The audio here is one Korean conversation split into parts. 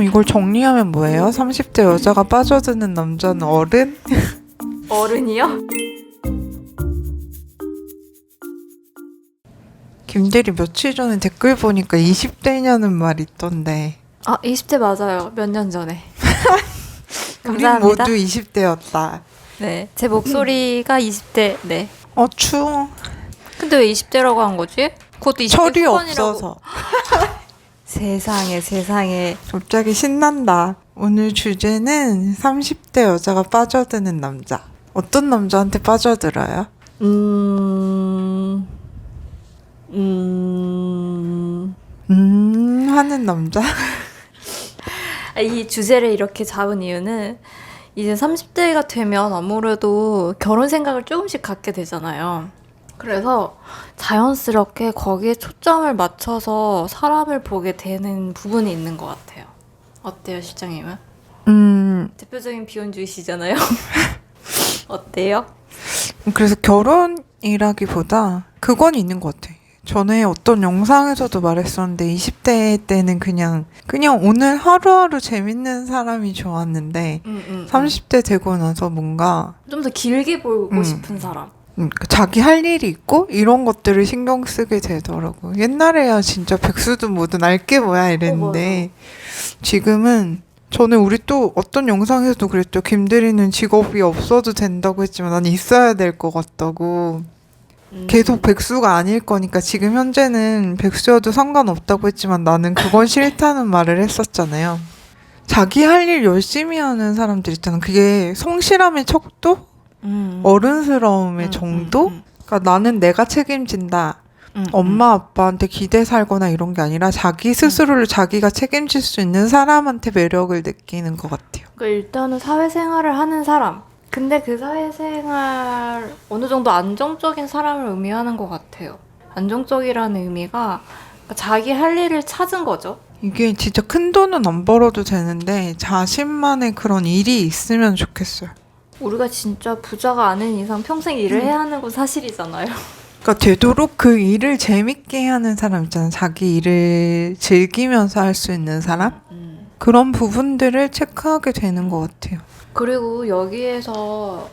그럼 이걸 정리하면 뭐예요? 30대 여자가 빠져드는 남자는 어른? 어른이요? 김대리 며칠 전에 댓글 보니까 20대냐는 말 있던데 아 20대 맞아요. 몇 년 전에. 감사합니다. 모두 20대였다 네, 제 목소리가 20대. 네. 어 추워 근데 왜 20대라고 한 거지? 그것도 20대 철이 후반이라고. 없어서 세상에 세상에. 갑자기 신난다 오늘 주제는 30대 여자가 빠져드는 남자 어떤 남자한테 빠져들어요? 음. 음. 음 하는 남자? 아, 이 주제를 이렇게 잡은 이유는 이제 30대가 되면 아무래도 결혼 생각을 조금씩 갖게 되잖아요. 그래서 자연스럽게 거기에 초점을 맞춰서 사람을 보게 되는 부분이 있는 것 같아요. 어때요, 실장님은? 음 대표적인 비혼주의시잖아요. 어때요? 그래서 결혼이라기보다 그건 있는 것 같아. 전에 어떤 영상에서도 말했었는데 20대 때는 그냥 그냥 오늘 하루하루 재밌는 사람이 좋았는데 음, 음, 30대 되고 나서 뭔가 좀 더 길게 보고 음. 싶은 사람. 음, 자기 할 일이 있고 이런 것들을 신경 쓰게 되더라고. 옛날에야 진짜 백수도 뭐든 알게 뭐야 이랬는데 지금은 저는 우리 또 어떤 영상에서도 그랬죠. 김대리는 직업이 없어도 된다고 했지만 난 있어야 될 것 같다고. 음. 계속 백수가 아닐 거니까 지금 현재는 백수여도 상관없다고 했지만 나는 그건 싫다는 말을 했었잖아요. 자기 할 일 열심히 하는 사람들 있잖아. 그게 성실함의 척도? 음. 어른스러움의 음, 정도? 음, 그러니까 나는 내가 책임진다. 음, 음. 엄마 아빠한테 기대 살거나 이런 게 아니라 자기 스스로를 자기가 책임질 수 있는 사람한테 매력을 느끼는 것 같아요. 그러니까 일단은 사회생활을 하는 사람. 근데 그 사회생활 어느 정도 안정적인 사람을 의미하는 것 같아요. 안정적이라는 의미가 자기 할 일을 찾은 거죠. 이게 진짜 큰 돈은 안 벌어도 되는데 자신만의 그런 일이 있으면 좋겠어요. 우리가 진짜 부자가 아닌 이상 평생 일을 해야 하는 건 사실이잖아요. 그러니까 되도록 그 일을 재밌게 하는 사람 있잖아요. 자기 일을 즐기면서 할 수 있는 사람? 그런 부분들을 체크하게 되는 것 같아요. 그리고 여기에서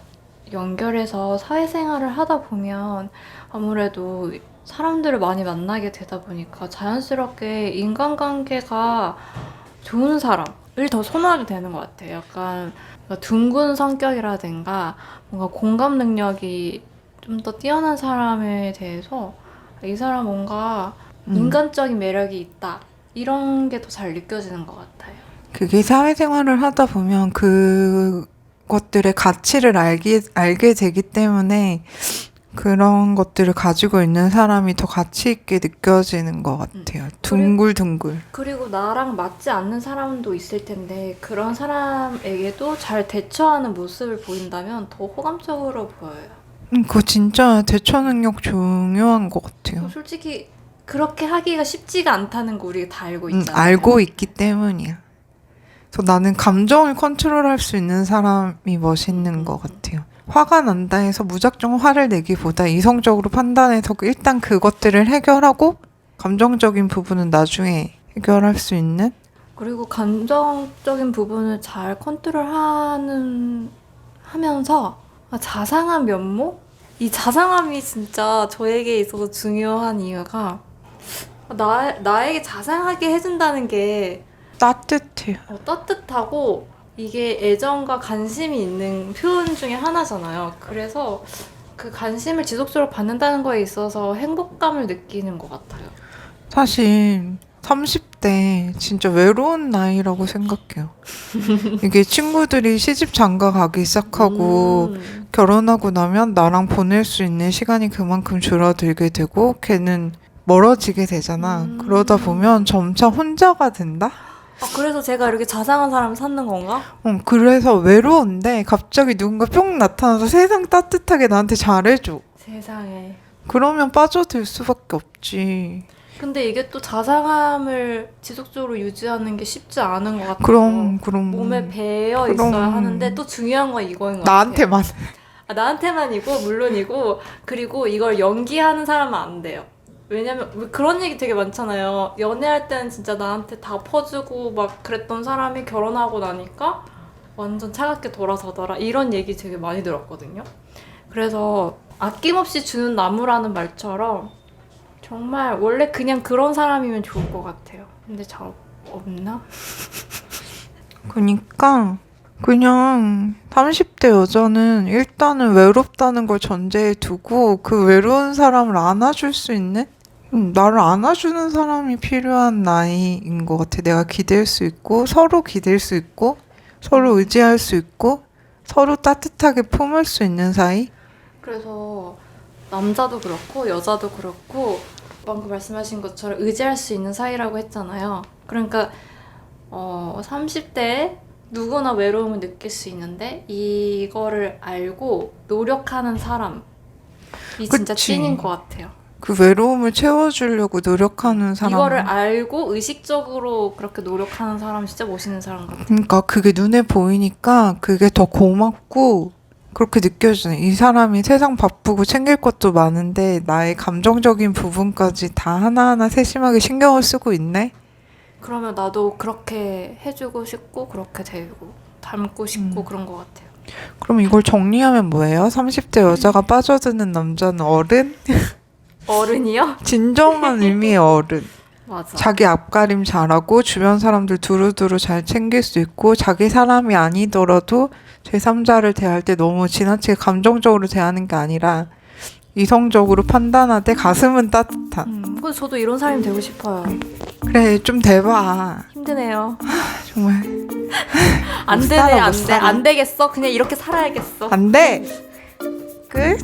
연결해서 사회생활을 하다 보면 아무래도 사람들을 많이 만나게 되다 보니까 자연스럽게 인간관계가 좋은 사람을 더 선호하게 되는 것 같아요. 약간 둥근 성격이라든가 뭔가 공감 능력이 좀 더 뛰어난 사람에 대해서 이 사람 뭔가 음. 인간적인 매력이 있다. 이런 게 더 잘 느껴지는 것 같아요. 그게 사회생활을 하다 보면 그 것들의 가치를 알게, 알게 되기 때문에 그런 것들을 가지고 있는 사람이 더 가치 있게 느껴지는 것 같아요. 둥글둥글. 그리고 나랑 맞지 않는 사람도 있을 텐데 그런 사람에게도 잘 대처하는 모습을 보인다면 더 호감적으로 보여요. 음, 그거 진짜 대처 능력 중요한 것 같아요. 솔직히 그렇게 하기가 쉽지가 않다는 거 우리가 다 알고 음, 있잖아요. 알고 있기 때문이야. 그래서 나는 감정을 컨트롤할 수 있는 사람이 멋있는 것 같아요. 화가 난다 해서 무작정 화를 내기보다 이성적으로 판단해서 그- 일단 그것들을 해결하고 감정적인 부분은 나중에 해결할 수 있는 그리고 감정적인 부분을 잘 컨트롤하는 하면서 아, 자상한 면모? 이 자상함이 진짜 저에게 있어서 중요한 이유가 나, 나에게 자상하게 해준다는 게 따뜻해요. 어, 따뜻하고 이게 애정과 관심이 있는 표현 중에 하나잖아요. 그래서 그 관심을 지속적으로 받는다는 거에 있어서 행복감을 느끼는 것 같아요. 사실 30대 진짜 외로운 나이라고 생각해요. 이게 친구들이 시집 장가 가기 시작하고 음. 결혼하고 나면 나랑 보낼 수 있는 시간이 그만큼 줄어들게 되고 걔는 멀어지게 되잖아. 음. 그러다 보면 점차 혼자가 된다? 아, 그래서 제가 이렇게 자상한 사람을 찾는 건가? 어, 그래서 외로운데 갑자기 누군가 뿅 나타나서 세상 따뜻하게 나한테 잘해줘. 세상에. 그러면 빠져들 수밖에 없지. 근데 이게 또 자상함을 지속적으로 유지하는 게 쉽지 않은 것 같아요. 그럼, 그럼. 몸에 배어 그럼. 있어야 하는데 또 중요한 건 이거인 것 같아요. 나한테만. 아, 나한테만이고 물론이고 그리고 이걸 연기하는 사람은 안 돼요. 왜냐면 왜 그런 얘기 되게 많잖아요. 연애할 때는 진짜 나한테 다 퍼주고 막 그랬던 사람이 결혼하고 나니까 완전 차갑게 돌아서더라. 이런 얘기 되게 많이 들었거든요. 그래서 아낌없이 주는 나무라는 말처럼 정말 원래 그냥 그런 사람이면 좋을 것 같아요. 근데 잘 없나? 그니까 그냥 30대 여자는 일단은 외롭다는 걸 전제에 두고 그 외로운 사람을 안아줄 수 있는 음, 나를 안아주는 사람이 필요한 나이인 것 같아. 내가 기댈 수 있고 서로 기댈 수 있고 서로 의지할 수 있고 서로 따뜻하게 품을 수 있는 사이. 그래서 남자도 그렇고 여자도 그렇고 방금 말씀하신 것처럼 의지할 수 있는 사이라고 했잖아요. 그러니까 어 30대에 누구나 외로움을 느낄 수 있는데 이거를 알고 노력하는 사람이 진짜 그치. 찐인 것 같아요. 그 외로움을 채워주려고 노력하는 사람. 이거를 알고 의식적으로 그렇게 노력하는 사람 진짜 멋있는 사람 같아요. 그러니까 그게 눈에 보이니까 그게 더 고맙고 그렇게 느껴지네. 이 사람이 세상 바쁘고 챙길 것도 많은데 나의 감정적인 부분까지 다 하나하나 세심하게 신경을 쓰고 있네. 그러면 나도 그렇게 해주고 싶고 그렇게 되고 닮고 싶고 음. 그런 것 같아요. 그럼 이걸 정리하면 뭐예요? 30대 여자가 빠져드는 남자는 어른? 어른이요? 진정한 의미의 어른. 맞아. 자기 앞가림 잘하고 주변 사람들 두루두루 잘 챙길 수 있고 자기 사람이 아니더라도 제3자를 대할 때 너무 지나치게 감정적으로 대하는 게 아니라 이성적으로 판단하되 가슴은 따뜻한. 음, 근데 저도 이런 사람이 되고 싶어요. 그래 좀 대봐. 힘드네요. 정말 안못 되네, 살아, 안못 돼. 살아. 안 되겠어. 그냥 이렇게 살아야겠어. 안 돼. 끝.